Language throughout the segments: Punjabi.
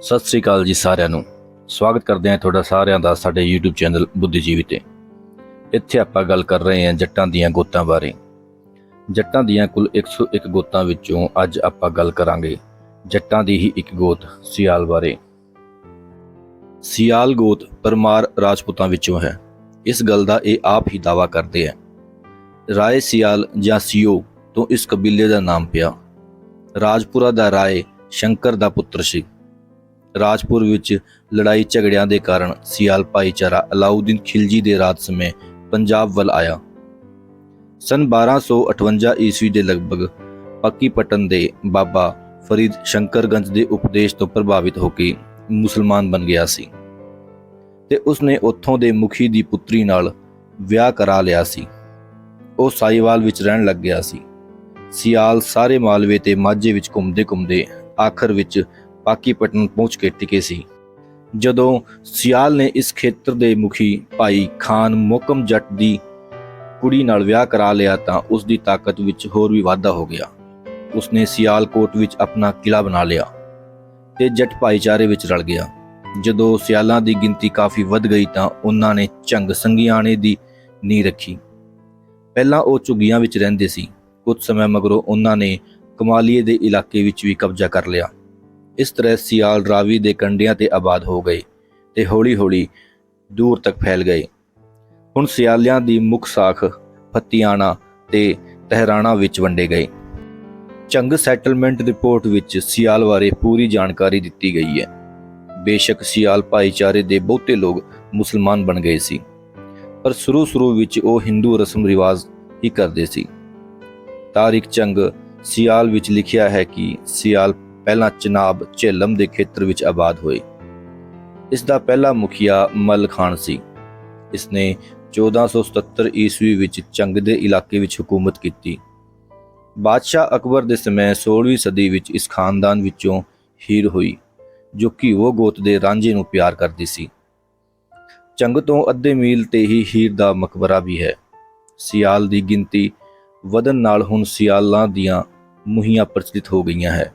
ਸਤਿ ਸ੍ਰੀ ਅਕਾਲ ਜੀ ਸਾਰਿਆਂ ਨੂੰ। ਸਵਾਗਤ ਕਰਦੇ ਹਾਂ ਤੁਹਾਡਾ ਸਾਰਿਆਂ ਦਾ ਸਾਡੇ YouTube ਚੈਨਲ ਬੁੱਧੀਜੀਵੀ ਤੇ। ਇੱਥੇ ਆਪਾਂ ਗੱਲ ਕਰ ਰਹੇ ਹਾਂ ਜੱਟਾਂ ਦੀਆਂ ਗੋਤਾਂ ਬਾਰੇ। ਜੱਟਾਂ ਦੀਆਂ ਕੁੱਲ 101 ਗੋਤਾਂ ਵਿੱਚੋਂ ਅੱਜ ਆਪਾਂ ਗੱਲ ਕਰਾਂਗੇ ਜੱਟਾਂ ਦੀ ਹੀ ਇੱਕ ਗੋਤ ਸਿਆਲ ਬਾਰੇ। ਸਿਆਲ ਗੋਤ ਪਰਮਾਰ ਰਾਜਪੂਤਾਂ ਵਿੱਚੋਂ ਹੈ। ਇਸ ਗੱਲ ਦਾ ਇਹ ਆਪ ਹੀ ਦਾਵਾ ਕਰਦੇ ਹੈ। ਰਾਏ ਸਿਆਲ ਜਾਂ ਸਿਓ ਤੋਂ ਇਸ ਕਬੀਲੇ ਦਾ ਨਾਮ ਪਿਆ। ਰਾਜਪੁਰਾ ਦਾ ਰਾਏ ਸ਼ੰਕਰ ਦਾ ਪੁੱਤਰ ਸੀ। ਰਾਜਪੁਰ ਵਿੱਚ ਲੜਾਈ ਝਗੜਿਆਂ ਦੇ ਕਾਰਨ ਸਿਆਲ ਭਾਈਚਾਰਾ ਅਲਾਉਦੀਨ ਖਿਲਜੀ ਦੇ ਰਾਜ ਸਮੇਂ ਪੰਜਾਬ ਵੱਲ ਆਇਆ। ਸਨ 1258 ਈਸਵੀ ਦੇ ਲਗਭਗ ਪੱਕੀਪਟਨ ਦੇ ਬਾਬਾ ਫਰੀਦ ਸ਼ੰਕਰਗੰਜ ਦੇ ਉਪਦੇਸ਼ ਤੋਂ ਪ੍ਰਭਾਵਿਤ ਹੋ ਕੇ ਮੁਸਲਮਾਨ ਬਣ ਗਿਆ ਸੀ ਤੇ ਉਸਨੇ ਉੱਥੋਂ ਦੇ ਮੁਖੀ ਦੀ ਪੁੱਤਰੀ ਨਾਲ ਵਿਆਹ ਕਰਾ ਲਿਆ ਸੀ। ਉਹ ਸਾਈਵਾਲ ਵਿੱਚ ਰਹਿਣ ਲੱਗ ਗਿਆ ਸੀ। ਸਿਆਲ ਸਾਰੇ ਮਾਲਵੇ ਤੇ ਮਾਝੇ ਵਿੱਚ ਘੁੰਮਦੇ ਘੁੰਮਦੇ ਆਖਰ ਵਿੱਚ ਪਾਕੀਪਟਨ ਪਹੁੰਚ ਕੇ ਟਿਕੇ ਸੀ। ਜਦੋਂ ਸਿਆਲ ਨੇ ਇਸ ਖੇਤਰ ਦੇ ਮੁਖੀ ਭਾਈ ਖਾਨ ਮੋਕਮ ਜੱਟ ਦੀ ਕੁੜੀ ਨਾਲ ਵਿਆਹ ਕਰਾ ਲਿਆ ਤਾਂ ਉਸ ਦੀ ਤਾਕਤ ਵਿੱਚ ਹੋਰ ਵੀ ਵਾਧਾ ਹੋ ਗਿਆ। ਉਸਨੇ ਸਿਆਲਕੋਟ ਵਿੱਚ ਆਪਣਾ ਕਿਲਾ ਬਣਾ ਲਿਆ ਤੇ ਜੱਟ ਭਾਈਚਾਰੇ ਵਿੱਚ ਰਲ ਗਿਆ। ਜਦੋਂ ਸਿਆਲਾਂ ਦੀ ਗਿਣਤੀ ਕਾਫੀ ਵੱਧ ਗਈ ਤਾਂ ਉਹਨਾਂ ਨੇ ਝੰਗ ਸੰਗਿਆਣੇ ਦੀ ਨੀਂਹ ਰੱਖੀ। ਪਹਿਲਾਂ ਉਹ ਝੁੱਗੀਆਂ ਵਿੱਚ ਰਹਿੰਦੇ ਸੀ। ਕੁਝ ਸਮੇਂ ਮਗਰੋਂ ਉਹਨਾਂ ਨੇ ਕਮਾਲੀਏ ਦੇ ਇਲਾਕੇ ਵਿੱਚ ਵੀ ਕਬਜ਼ਾ ਕਰ ਲਿਆ। ਇਸ ਤਰ੍ਹਾਂ ਸਿਆਲ ਰਾਵੀ ਦੇ ਕੰਢਿਆਂ ਤੇ ਆਬਾਦ ਹੋ ਗਏ ਤੇ ਹੌਲੀ-ਹੌਲੀ ਦੂਰ ਤੱਕ ਫੈਲ ਗਏ। ਹੁਣ ਸਿਆਲਿਆਂ ਦੀ ਮੁੱਖ ਸਾਖ ਫਤਿਆਣਾ ਤੇ ਤਹਿਰਾਣਾ ਵਿੱਚ ਵੰਡੇ ਗਏ। ਚੰਗ ਸੈਟਲਮੈਂਟ ਰਿਪੋਰਟ ਵਿੱਚ ਸਿਆਲ ਬਾਰੇ ਪੂਰੀ ਜਾਣਕਾਰੀ ਦਿੱਤੀ ਗਈ ਹੈ। ਬੇਸ਼ੱਕ ਸਿਆਲ ਭਾਈਚਾਰੇ ਦੇ ਬਹੁਤੇ ਲੋਕ ਮੁਸਲਮਾਨ ਬਣ ਗਏ ਸੀ, ਪਰ ਸ਼ੁਰੂ-ਸ਼ੁਰੂ ਵਿੱਚ ਉਹ ਹਿੰਦੂ ਰਸਮ ਰਿਵਾਜ ਹੀ ਕਰਦੇ ਸੀ। ਤਾਰਿਕ ਚੰਗ ਸਿਆਲ ਵਿੱਚ ਲਿਖਿਆ ਹੈ ਕਿ ਸਿਆਲ ਪਹਿਲਾਂ ਚਨਾਬ ਝੇਲਮ ਦੇ ਖੇਤਰ ਵਿੱਚ ਆਬਾਦ ਹੋਏ। ਇਸ ਦਾ ਪਹਿਲਾ ਮੁਖੀਆ ਮਲ ਖਾਨ ਸੀ। ਇਸ ਨੇ 1477 ਈਸਵੀ ਵਿੱਚ ਚੰਗ ਦੇ ਇਲਾਕੇ ਵਿੱਚ ਹਕੂਮਤ ਕੀਤੀ। ਬਾਦਸ਼ਾਹ ਅਕਬਰ ਦੇ ਸਮੇਂ 16ਵੀਂ ਸਦੀ ਵਿੱਚ ਇਸ ਖਾਨਦਾਨ ਵਿੱਚੋਂ ਹੀਰ ਹੋਈ, ਜੋ ਕਿ ਉਹ ਗੋਤ ਦੇ ਰਾਂਝੇ ਨੂੰ ਪਿਆਰ ਕਰਦੀ ਸੀ। ਚੰਗ ਤੋਂ ਅੱਧੇ ਮੀਲ ਤੇ ਹੀ ਹੀਰ ਦਾ ਮਕਬਰਾ ਵੀ ਹੈ। ਸਿਆਲ ਦੀ ਗਿਣਤੀ ਵਧਣ ਨਾਲ ਹੁਣ ਸਿਆਲਾਂ ਦੀਆਂ ਮੁਹੀਆਂ ਪ੍ਰਚਲਿਤ ਹੋ ਗਈਆਂ ਹੈ।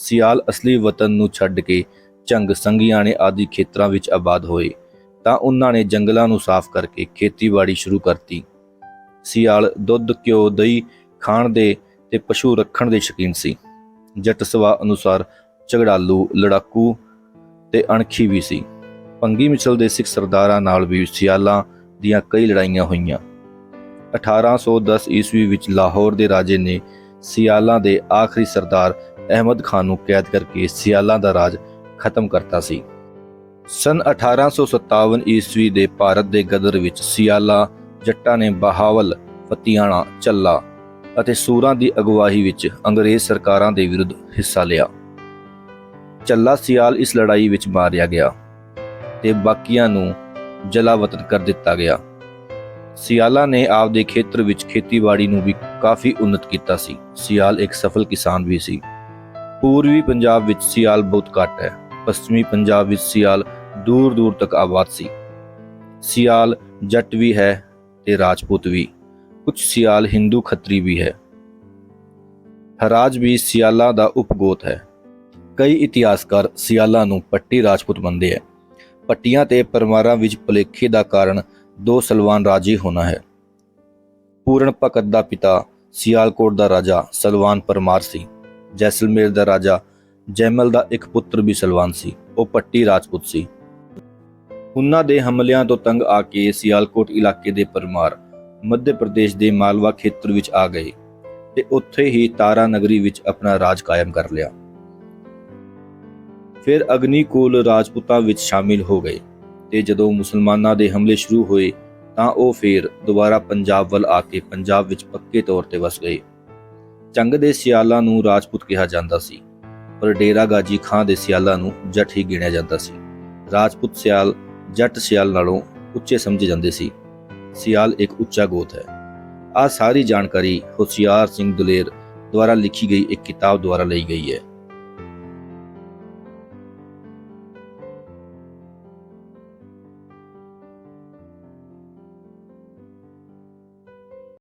ਸਿਆਲ ਅਸਲੀ ਵਤਨ ਨੂੰ ਛੱਡ ਕੇ ਝੰਗ ਸੰਗਿਆਣੇ ਆਦਿ ਖੇਤਰਾਂ ਵਿੱਚ ਆਬਾਦ ਹੋਏ, ਤਾਂ ਉਹਨਾਂ ਨੇ ਜੰਗਲਾਂ ਨੂੰ ਸਾਫ਼ ਕਰਕੇ ਖੇਤੀਬਾੜੀ ਸ਼ੁਰੂ ਕਰਤੀ। ਸਿਆਲ ਦੁੱਧ, ਘਿਓ, ਦਹੀਂ ਖਾਣ ਦੇ ਤੇ ਪਸ਼ੂ ਰੱਖਣ ਦੇ ਸ਼ੌਕੀਨ ਸੀ। ਜੱਟ ਸਵਾ ਅਨੁਸਾਰ ਝਗੜਾਲੂ, ਲੜਾਕੂ ਤੇ ਅਣਖੀ ਵੀ ਸੀ। ਪੰਗੀ ਮਿਸਲ ਦੇ ਸਿੱਖ ਸਰਦਾਰਾਂ ਨਾਲ ਵੀ ਸਿਆਲਾਂ ਦੀਆਂ ਕਈ ਲੜਾਈਆਂ ਹੋਈਆਂ। 1810 ਈਸਵੀ ਵਿੱਚ ਲਾਹੌਰ ਦੇ ਰਾਜੇ ਨੇ ਸਿਆਲਾਂ ਦੇ ਆਖਰੀ ਸਰਦਾਰ ਅਹਿਮਦ ਖਾਨ ਨੂੰ ਕੈਦ ਕਰਕੇ ਸਿਆਲਾਂ ਦਾ ਰਾਜ ਖਤਮ ਕਰਤਾ ਸੀ। ਸਨ 1857 ਈਸਵੀ ਦੇ ਭਾਰਤ ਦੇ ਗਦਰ ਵਿੱਚ ਸਿਆਲਾ, ਜੱਟਾਂ ਨੇ ਬਹਾਵਲ, ਫਤਿਆਣਾ ਚੱਲਾ ਅਤੇ ਸੂਰਾਂ ਦੀ ਅਗਵਾਈ ਵਿੱਚ ਅੰਗਰੇਜ਼ ਸਰਕਾਰਾਂ ਦੇ ਵਿਰੁੱਧ ਹਿੱਸਾ ਲਿਆ। ਚੱਲਾ ਸਿਆਲ ਇਸ ਲੜਾਈ ਵਿੱਚ ਮਾਰਿਆ ਗਿਆ ਤੇ ਬਾਕੀਆਂ ਨੂੰ ਜਲਾਵਤਨ ਕਰ ਦਿੱਤਾ ਗਿਆ। ਸਿਆਲਾ ਨੇ ਆਪਦੇ ਖੇਤਰ ਵਿੱਚ ਖੇਤੀਬਾੜੀ ਨੂੰ ਵੀ ਕਾਫੀ ਉન્નਤ ਕੀਤਾ ਸੀ। ਸਿਆਲ ਇੱਕ ਸਫਲ ਕਿਸਾਨ ਵੀ ਸੀ। ਪੂਰਬੀ ਪੰਜਾਬ ਵਿੱਚ ਸਿਆਲ ਬਹੁਤ ਘੱਟ ਹੈ, ਪੱਛਮੀ ਪੰਜਾਬ ਵਿੱਚ ਸਿਆਲ ਦੂਰ ਦੂਰ ਤੱਕ ਆਬਾਦ ਸੀ। ਸਿਆਲ ਜੱਟ ਵੀ ਹੈ ਤੇ ਰਾਜਪੂਤ ਵੀ, ਕੁਝ ਸਿਆਲ ਹਿੰਦੂ ਖੱਤਰੀ ਵੀ ਹੈ। ਹਰਾਜ ਵੀ ਸਿਆਲਾਂ ਦਾ ਉਪਗੋਤ ਹੈ। ਕਈ ਇਤਿਹਾਸਕਾਰ ਸਿਆਲਾਂ ਨੂੰ ਪੱਟੀ ਰਾਜਪੂਤ ਮੰਨਦੇ ਹੈ। ਪੱਟੀਆਂ ਤੇ ਪਰਮਾਰਾਂ ਵਿੱਚ ਭੁਲੇਖੇ ਦਾ ਕਾਰਨ ਦੋ ਸਲਵਾਨ ਰਾਜੇ ਹੋਣਾ ਹੈ। ਪੂਰਨ ਭਗਤ ਦਾ ਪਿਤਾ ਸਿਆਲਕੋਟ ਦਾ ਰਾਜਾ ਸਲਵਾਨ ਪਰਮਾਰ ਸੀ। ਜੈਸਲਮੇਰ ਦਾ ਰਾਜਾ ਜੈਮਲ ਦਾ ਇੱਕ ਪੁੱਤਰ ਵੀ ਸਲਵਾਨ ਸੀ, ਉਹ ਪੱਟੀ ਰਾਜਪੂਤ ਸੀ। ਉਹਨਾਂ ਦੇ ਹਮਲਿਆਂ ਤੋਂ ਤੰਗ ਆ ਕੇ ਸਿਆਲਕੋਟ ਇਲਾਕੇ ਦੇ ਪਰਮਾਰ ਮੱਧ ਪ੍ਰਦੇਸ਼ ਦੇ ਮਾਲਵਾ ਖੇਤਰ ਵਿੱਚ ਆ ਗਏ ਤੇ ਉੱਥੇ ਹੀ ਤਾਰਾ ਨਗਰੀ ਵਿੱਚ ਆਪਣਾ ਰਾਜ ਕਾਇਮ ਕਰ ਲਿਆ। ਫਿਰ ਅਗਨੀਕੂਲ ਰਾਜਪੂਤਾਂ ਵਿੱਚ ਸ਼ਾਮਿਲ ਹੋ ਗਏ ਤੇ ਜਦੋਂ ਮੁਸਲਮਾਨਾਂ ਦੇ ਹਮਲੇ ਸ਼ੁਰੂ ਹੋਏ ਤਾਂ ਉਹ ਫਿਰ ਦੁਬਾਰਾ ਪੰਜਾਬ ਵੱਲ ਆ ਕੇ ਪੰਜਾਬ ਵਿੱਚ ਪੱਕੇ ਤੌਰ ਤੇ ਵਸ ਗਏ। ਚੰਗ ਦੇ ਸਿਆਲਾਂ ਨੂੰ ਰਾਜਪੂਤ ਕਿਹਾ ਜਾਂਦਾ ਸੀ, ਪਰ ਡੇਰਾ ਗਾਜੀ ਖਾਂ ਦੇ ਸਿਆਲਾਂ ਨੂੰ ਜੱਟ ਹੀ ਗਿਣਿਆ ਜਾਂਦਾ ਸੀ। ਰਾਜਪੂਤ ਸਿਆਲ ਜੱਟ ਸਿਆਲ ਨਾਲੋਂ ਉੱਚੇ ਸਮਝੇ ਜਾਂਦੇ ਸੀ। ਸਿਆਲ ਇੱਕ ਉੱਚਾ ਗੋਤ ਹੈ। ਆ ਸਾਰੀ ਜਾਣਕਾਰੀ ਹੁਸ਼ਿਆਰ ਸਿੰਘ ਦੁਲੇਰ ਦੁਆਰਾ ਲਿਖੀ ਗਈ ਇੱਕ ਕਿਤਾਬ ਦੁਆਰਾ ਲਈ ਗਈ ਹੈ।